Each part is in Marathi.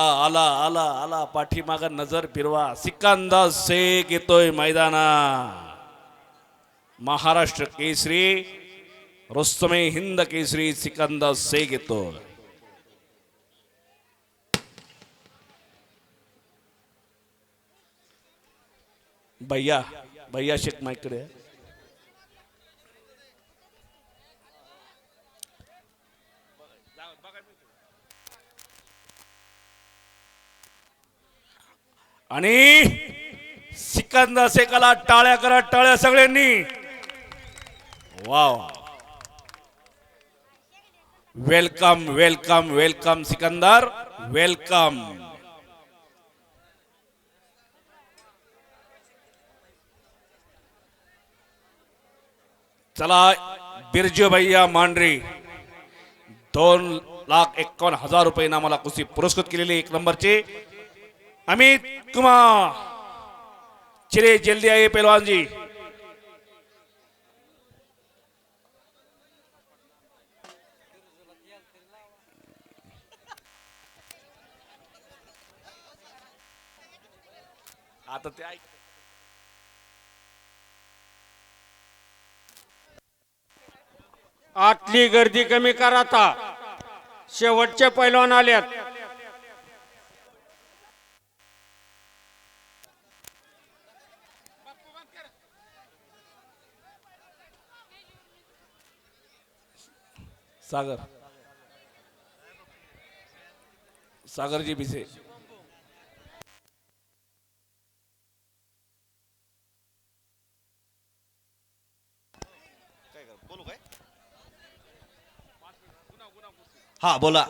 आला आला आला आला पाठीमाग नजर फिरवा. सिकंदर शेख येतोय मैदाना. महाराष्ट्र केसरी रुस्तमे हिंद केसरी सिकंदर शेख येतोय भैया भैया शेख माईकडे. आणि सिकंदर शेखाला टाळ्या करा टाळ्या सगळ्यांनी. Wow. Welcome welcome welcome Sikandar welcome. चला बिरजू भैया मांढरे दोन लाख एकावन्न हजार रुपये नामाला कुस्ती पुरस्कृत केलेले एक नंबरचे अमित कुमार। चले जल्दी आइए पहलवान जी। आता ते ऐक। आतली गर्दी कमी करा आता. शेवटचे पैलवान आल्यात सागर. सागर जी भिसे हा बोला.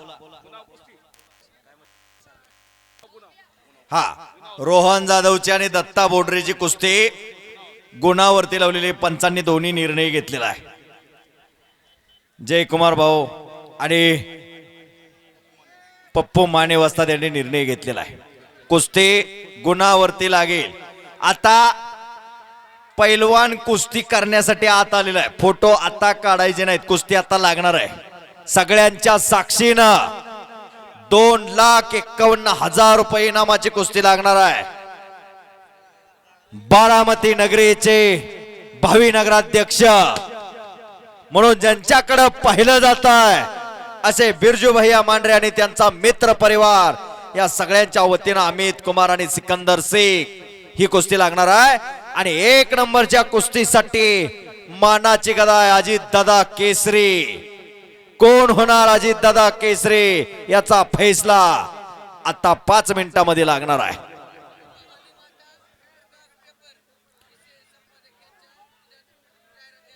हा रोहन जाधवची आणि दत्ता बोडरेची कुस्ती गुणावरती लावलेले पंचांनी दोन्ही निर्णय घेतलेला आहे. जयकुमार भाऊ आणि पप्पू माने वस्ताद यांनी निर्णय घेतलेला आहे. कुस्ती गुणावरती लागेल. आता पैलवान कुस्ती करण्यासाठी आत आलेला आहे. फोटो आता काढायचे नाहीत. कुस्ती आता लागणार आहे. सगळ्यांच्या साक्षीनं दोन लाख एक्कावन्न हजार रुपये इनामाची कुस्ती लागणार आहे. बारामती नगरीचे भावी नगराध्यक्ष म्हणून ज्यांच्याकडं पाहिलं जात आहे असे बिरजू भैया मांढरे आणि त्यांचा मित्र परिवार या सगळ्यांच्या वतीनं अमित कुमार आणि सिकंदर शेख ही कुस्ती लागणार आहे. आणि एक नंबरच्या कुस्तीसाठी मानाची गदा आहे अजित दादा केसरी. कोण होणार अजित दादा केसरी याचा फैसला आता पाच मिनिटामध्ये लागणार आहे.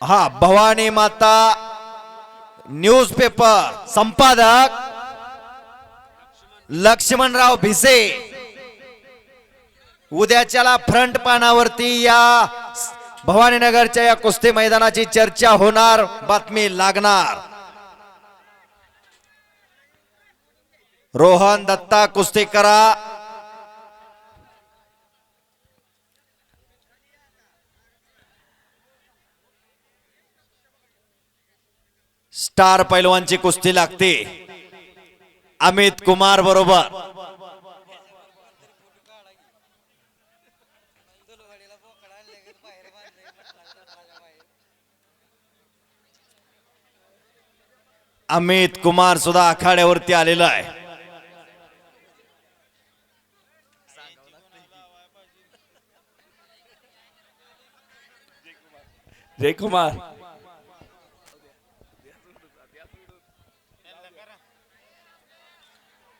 हा भवानी माता न्यूजपेपर संपादक लक्ष्मणराव भिसे. उद्याच्याला फ्रंट पानावरती या भवानीनगरच्या या कुस्ती मैदानाची चर्चा होणार बातमी लागणार. रोहन दत्ता कुस्ती करा. स्टार पैलवानची कुस्ती लागते. अमित कुमार बरोबर. अमित कुमार सुद्धा आखाड्यावरती आलेला आहे. जयकुमार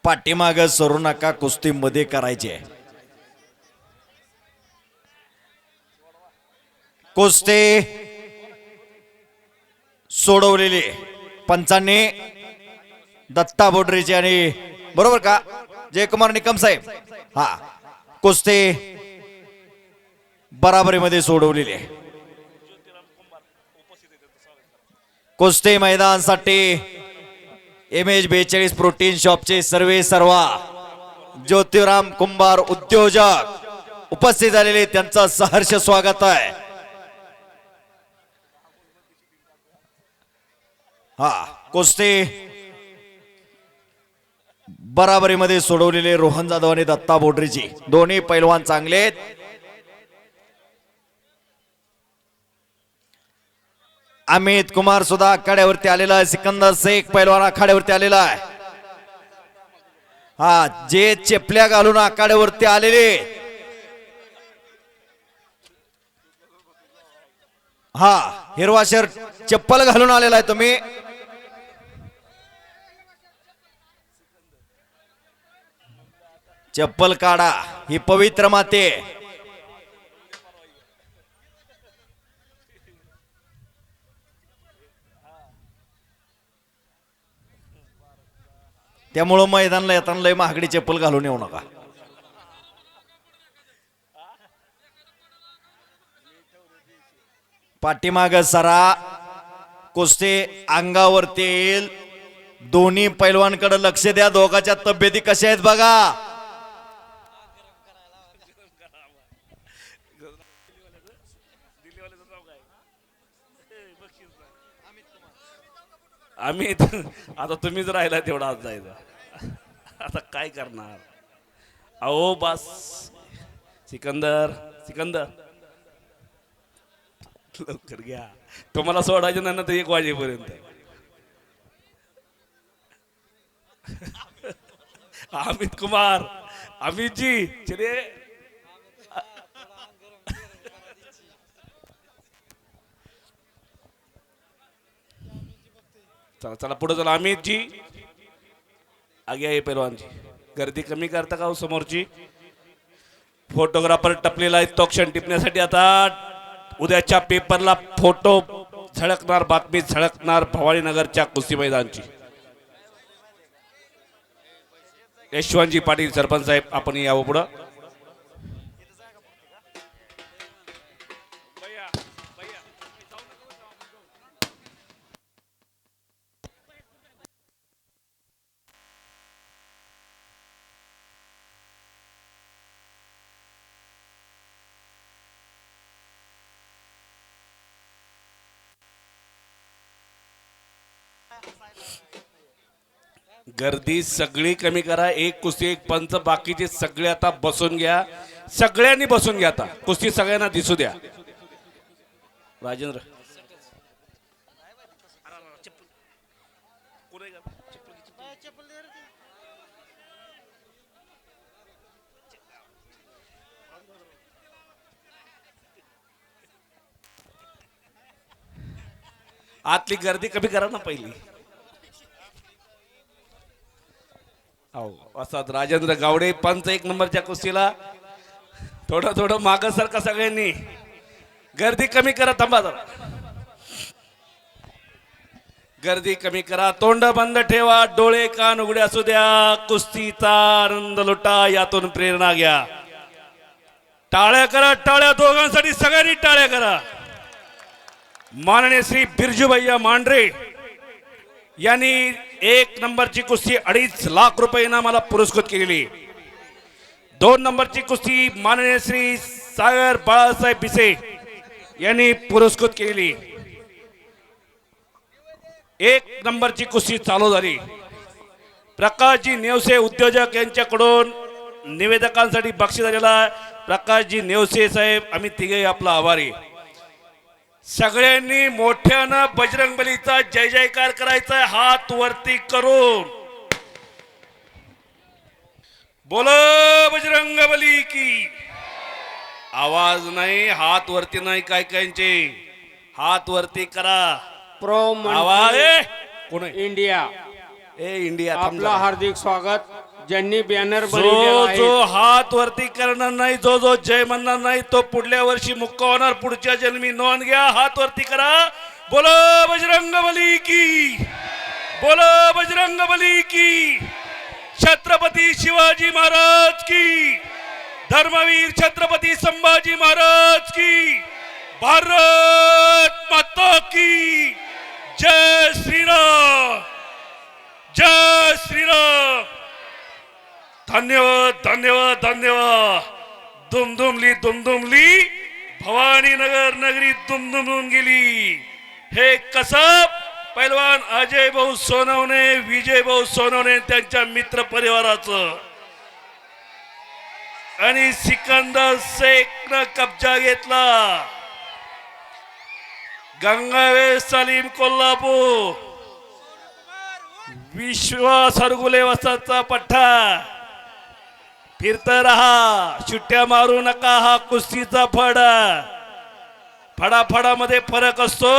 पाठीमाग सरू नका कुस्ती मध्ये करायची. आहे कुस्ती सोडवलेली पंचांनी दत्ता बोडरेची आणि बरोबर का? जयकुमार निकम साहेब. हा कुस्ती बराबरीमध्ये सोडवलेली आहे. कुस्ती मैदानसाठी एम एच बेचाळीस प्रोटीन शॉपचे सर्वे सर्वा. ज्योतिराम कुंभार उद्योजक. उपस्थित झालेले त्यांचं सहर्ष स्वागत आहे. हा कुस्ती. बराबरीमध्ये सोडवलेले रोहन जाधव आणि दत्ता बोडरीची दोन्ही पैलवान चांगले आहेत. अमित कुमार सुद्धा आखाड्यावरती आलेला आहे. सिकंदर शेख पैलवान आखाड्यावरती आलेला आहे. हा जे चेपल्या घालून आखाड्यावरती आलेले. हा हिरवा शर्ट चप्पल घालून आलेला आहे तुम्ही. चप्पल काढा ही पवित्र माते. त्यामुळं मैदानला येताना लय महागडी चप्पल घालून येऊ नका. पाठीमाग सरा कुस्ती अंगावरती येईल दोन्ही पैलवानकडे लक्ष द्या. दोघाच्या तब्येती कशा आहेत बघा. आम्ही आता तुम्हीच राहिला तेवढा आज जायचा आता काय करणार? अहो बस. सिकंदर सिकंदर. लवकर घ्या. तुम्हाला सोडायचं नाही ना तर एक वाजेपर्यंत. अमित कुमार अमितजी चले. चला चला पुढे चला. अमितजी. आगे आहे पैलवानजी. गर्दी कमी करता का हो समोरची? फोटोग्राफर टपलेला आहे तो क्षण टिपण्यासाठी आता उद्याच्या पेपरला फोटो झळकणार बातमी झळकणार भवानीनगरच्या कुस्ती मैदानची. यशवंतजी पाटील सरपंच साहेब आपण यावं पुढं. गर्दी सगळी कमी करा एक कुस्ती एक पंच बाकीचे सगळे आता बसून घ्या. सगळ्यांनी बसून घ्या आता. कुस्ती सगळ्यांना दिसू द्या. राजेंद्र. आतली गर्दी कमी करा ना पहिली. हो असतात राजेंद्र गावडे पंच एक नंबरच्या कुस्तीला थोडं थोडं माग सारखा सगळ्यांनी. गर्दी कमी करा थांबा जरा. गर्दी कमी करा तोंड बंद ठेवा डोळे कान उघडे असू द्या कुस्तीचा आनंद लुटा यातून प्रेरणा घ्या. टाळ्या करा टाळ्या दोघांसाठी सगळ्यांनी टाळ्या करा. माननीय श्री बिरजूभैया मांढरे यांनी एक नंबरची कुस्ती अडीच लाख रुपये इनामाला पुरस्कृत केलेली दोन नंबरची कुस्ती माननीय श्री सागर बाळासाहेब पिसे यांनी पुरस्कृत केलेली एक नंबरची कुस्ती चालू झाली. प्रकाशजी नेवसे उद्योजक यांच्याकडून निवेदकांसाठी बक्षीस झालेला प्रकाशजी नेवसे साहेब आम्ही तिघे आपला आभारी सगळ्यांनी मोठ्यानं बजरंग बलीचा जय जयकार करायचा हात वरती करून. बोल बजरंग बली की. आवाज नाही हात वरती नाही काय कायचे हात वरती करा. प्रो आवाज कोण? इंडिया. ए इंडिया आपला. हार्दिक स्वागत. ज्यांनी बॅनर जो जो हात वरती करणार नाही जो जो जय म्हणणार नाही तो पुढल्या वर्षी मुक्का होणार. पुढच्या जन्मी नोंद घ्या हात वरती करा. बोलो बजरंग बली की. बोलो बजरंग बली की. छत्रपती शिवाजी महाराज की. धर्मवीर छत्रपती संभाजी महाराज की. भारत माता की. जय श्रीराम जय श्रीराम. धन्यवाद धन्यवाद धन्यवाद. दुमदुमली दुमदुमली. भवानी नगर नगरी दुमदुमून गेली. हे कसब पैलवान अजय भाऊ सोनवणे विजय भाऊ सोनवणे त्यांच्या मित्र परिवाराचं. आणि सिकंदर शेख कब्जा घेतला. गंगावे सलीम कोल्हापूर. विश्वास हरगुले वसाचा पठ्ठा. फिरत राहा सुट्ट्या मारू नका हा कुस्तीचा फडा. फडाफडामध्ये फरक असतो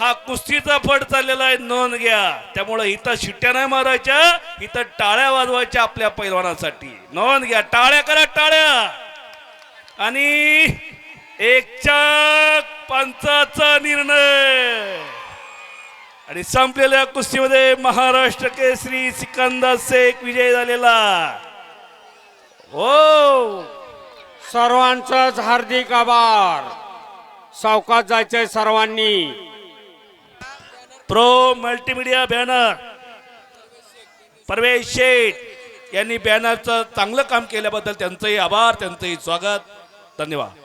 हा कुस्तीचा फड चाललेला आहे नोंद घ्या. त्यामुळे इथं शिट्ट्या नाही मारायच्या इथं टाळ्या वाजवायच्या आपल्या पैलवानासाठी. नोंद घ्या टाळ्या करा टाळ्या. आणि एकच्या पंचाचा निर्णय. आणि संपलेल्या कुस्तीमध्ये महाराष्ट्र केसरी सिकंदर शेख विजय झालेला. हो. सर्वांचाच हार्दिक आभार. सावकाश जायचंय सर्वांनी. Pro multimedia banner. Parvesh Sheth यांनी बॅनरचं चांगलं काम केल्याबद्दल त्यांचंही आभार त्यांचंही स्वागत. धन्यवाद.